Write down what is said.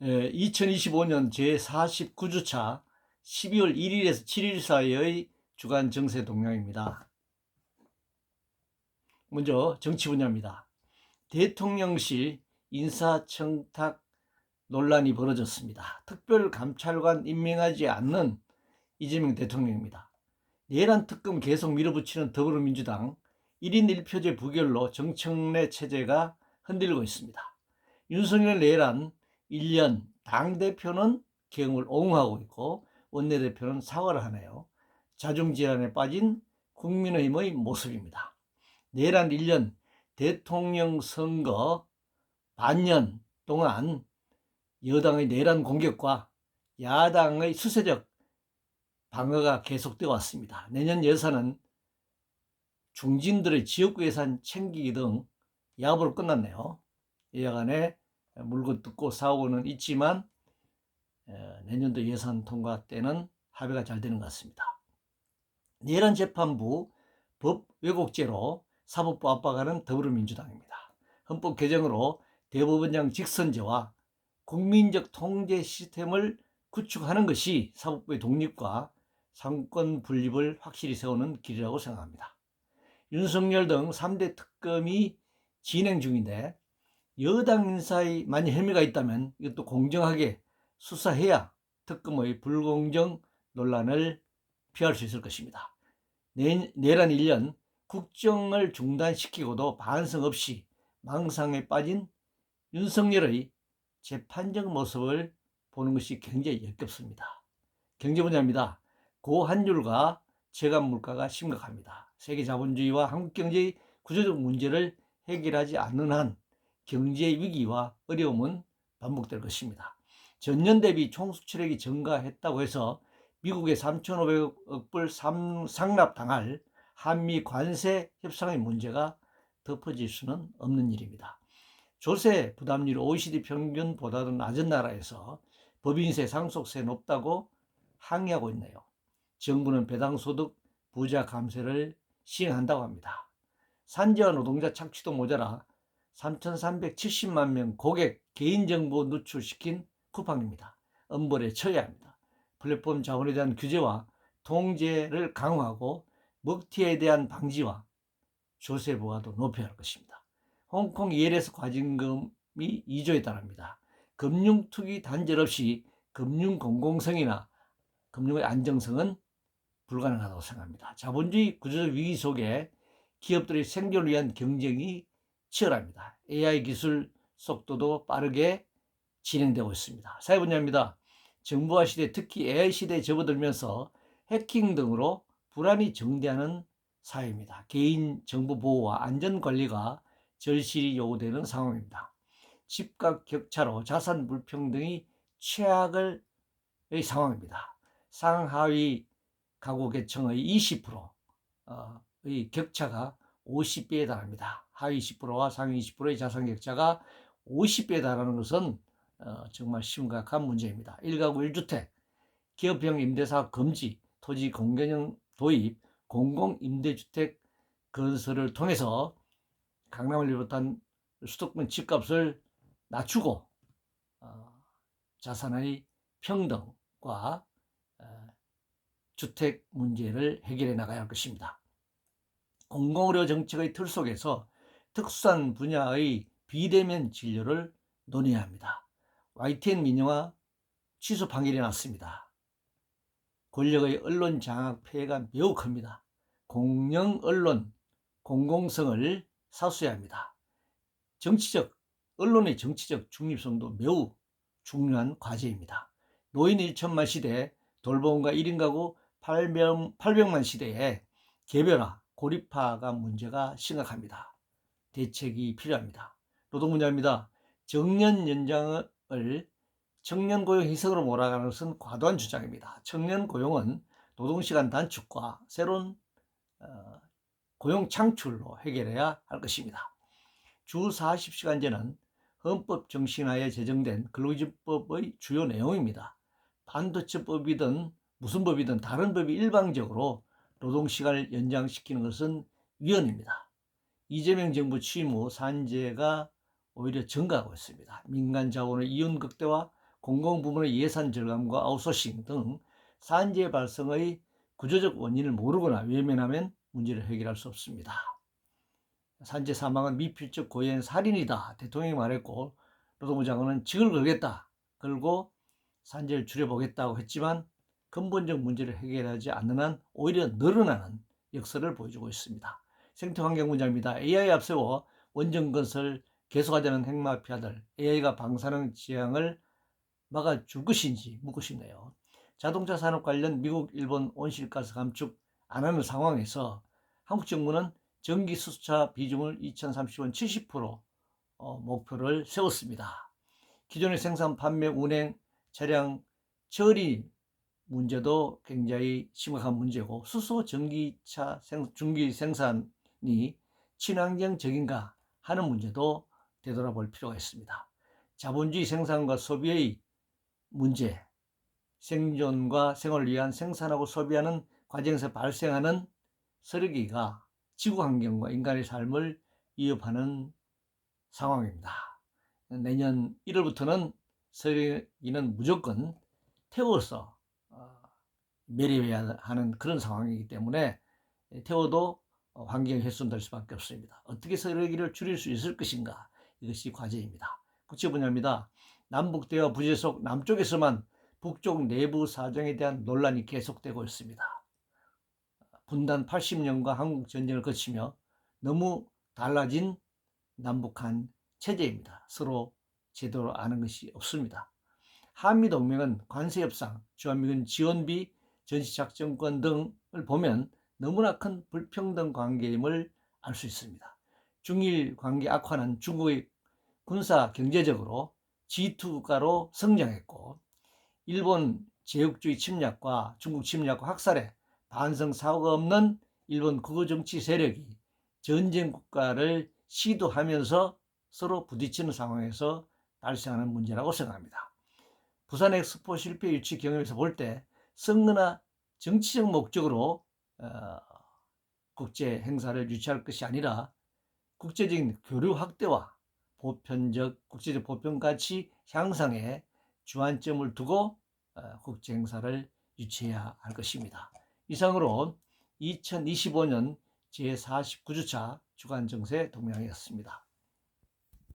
2025년 제49주차 12월 1일에서 7일 사이의 주간 정세 동향입니다. 먼저 정치 분야입니다. 대통령실 인사청탁 논란이 벌어졌습니다. 특별감찰관 임명하지 않는 이재명 대통령입니다. 내란 특검 계속 밀어붙이는 더불어민주당 1인 1표제 부결로 정청래 체제가 흔들리고 있습니다. 윤석열 내란 1년 당대표는 경을 옹호하고 있고 원내대표는 사과를 하네요. 자중질환에 빠진 국민의힘의 모습입니다. 내란 1년 대통령 선거 반년 동안 여당의 내란 공격과 야당의 수세적 방어가 계속되어 왔습니다. 내년 예산은 중진들의 지역구 예산 챙기기 등 야합으로 끝났네요. 여간에 물건 뜯고 싸우고는 있지만 내년도 예산 통과 때는 합의가 잘 되는 것 같습니다. 내란 재판부 법 왜곡죄로 사법부 압박하는 더불어민주당입니다. 헌법 개정으로 대법원장 직선제와 국민적 통제 시스템을 구축하는 것이 사법부의 독립과 상권 분립을 확실히 세우는 길이라고 생각합니다. 윤석열 등 3대 특검이 진행 중인데 여당 인사에 만약 혐의가 있다면 이것도 공정하게 수사해야 특검의 불공정 논란을 피할 수 있을 것입니다. 내, 내란 1년 국정을 중단시키고도 반성 없이 망상에 빠진 윤석열의 재판적 모습을 보는 것이 굉장히 역겹습니다. 경제 분야입니다. 고환율과 체감 물가가 심각합니다. 세계 자본주의와 한국 경제의 구조적 문제를 해결하지 않는 한 경제 위기와 어려움은 반복될 것입니다. 전년 대비 총 수출액이 증가했다고 해서 미국의 3,500억 불 상납당할 한미 관세 협상의 문제가 덮어질 수는 없는 일입니다. 조세 부담률 OECD 평균보다도 낮은 나라에서 법인세 상속세 높다고 항의하고 있네요. 정부는 배당소득 부자 감세를 시행한다고 합니다. 산재와 노동자 착취도 모자라 3,370만 명 고객 개인정보 누출시킨 쿠팡입니다. 엄벌에 처해야 합니다. 플랫폼 자원에 대한 규제와 통제를 강화하고 먹튀에 대한 방지와 조세 부과도 높여야 할 것입니다. 홍콩 ELS 과징금이 2조에 달합니다. 금융 투기 단절 없이 금융 공공성이나 금융의 안정성은 불가능하다고 생각합니다. 자본주의 구조적 위기 속에 기업들의 생존을 위한 경쟁이 치열합니다. AI 기술 속도도 빠르게 진행되고 있습니다. 사회 분야입니다. 정부화 시대 특히 AI 시대에 접어들면서 해킹 등으로 불안이 정대하는 사회입니다. 개인 정보 보호와 안전 관리가 절실히 요구되는 상황입니다. 집값 격차로 자산 불평등이 최악의 상황입니다. 상하위 가구 계층의 20%의 어, 격차가 50배에 달합니다. 하위 10%와 상위 20%의 자산 격차가 50배에 달하는 것은 어, 정말 심각한 문제입니다. 1가구 1주택, 기업형 임대사 금지, 토지 공개형 도입, 공공임대주택 건설을 통해서 강남을 비롯한 수도권 집값을 낮추고 어, 자산의 평등과 어, 주택 문제를 해결해 나가야 할 것입니다. 공공의료 정책의 틀 속에서 특수한 분야의 비대면 진료를 논의해야 합니다. YTN 민영화 취소 판결이 났습니다. 권력의 언론 장악 폐해가 매우 큽니다. 공영 언론 공공성을 사수해야 합니다. 정치적 언론의 정치적 중립성도 매우 중요한 과제입니다. 노인 1천만 시대 돌봄과 1인 가구 800, 800만 시대에 개별화, 고립화가 문제가 심각합니다. 대책이 필요합니다. 노동 분야입니다. 정년 연장을 청년 고용 희석으로 몰아가는 것은 과도한 주장입니다. 청년 고용은 노동시간 단축과 새로운 어, 고용 창출로 해결해야 할 것입니다. 주 40시간제는 헌법 정신하에 제정된 근로기준법의 주요 내용입니다. 반도체법이든 무슨 법이든 다른 법이 일방적으로 노동시간을 연장시키는 것은 위헌입니다. 이재명 정부 취임 후 산재가 오히려 증가하고 있습니다. 민간 자원의 이윤 극대화, 공공부문의 예산 절감과 아웃소싱 등 산재 발생의 구조적 원인을 모르거나 외면하면 문제를 해결할 수 없습니다. 산재 사망은 미필적 고의한 살인이다. 대통령이 말했고 노동부 장관은 직을 걸겠다. 걸고 산재를 줄여보겠다고 했지만 근본적 문제를 해결하지 않는 한 오히려 늘어나는 역사를 보여주고 있습니다. 생태환경문제입니다. AI 앞세워 원전건설 계속하자는 핵마피아들, AI가 방사능 지향을 막아줄 것인지 묻고 싶네요. 자동차 산업 관련 미국, 일본 온실가스 감축 안 하는 상황에서 한국 정부는 전기 수소차 비중을 2030년 70% 어, 목표를 세웠습니다. 기존의 생산, 판매, 운행, 차량 처리 문제도 굉장히 심각한 문제고 수소 전기차 생, 중기 생산이 친환경적인가 하는 문제도 되돌아볼 필요가 있습니다. 자본주의 생산과 소비의 문제, 생존과 생활을 위한 생산하고 소비하는 과정에서 발생하는 쓰레기가 지구 환경과 인간의 삶을 위협하는 상황입니다. 내년 1월부터는 쓰레기는 무조건 태워서 어, 매립해야 하는 그런 상황이기 때문에 태워도 환경 훼손될 수밖에 없습니다. 어떻게 쓰레기를 줄일 수 있을 것인가 이것이 과제입니다. 국제 분야입니다. 남북 대화 부재 속 남쪽에서만 북쪽 내부 사정에 대한 논란이 계속되고 있습니다. 분단 80년과 한국 전쟁을 거치며 너무 달라진 남북한 체제입니다. 서로 제대로 아는 것이 없습니다. 한미 동맹은 관세 협상, 주한미군 지원비, 전시작전권 등을 보면 너무나 큰 불평등 관계임을 알 수 있습니다. 중일 관계 악화는 중국의 군사 경제적으로 G2 국가로 성장했고 일본 제국주의 침략과 중국 침략과 학살에 반성 사고가 없는 일본 국어 정치 세력이 전쟁 국가를 시도하면서 서로 부딪히는 상황에서 발생하는 문제라고 생각합니다. 부산 엑스포 실패 유치 경험에서 볼때 성능나 정치적 목적으로 어, 국제 행사를 유치할 것이 아니라 국제적인 교류 확대와 보편적 국제적 보편 가치 향상에 주안점을 두고 어, 국제 행사를 유치해야 할 것입니다. 이상으로 2025년 제49주차 주간 정세 동향이었습니다.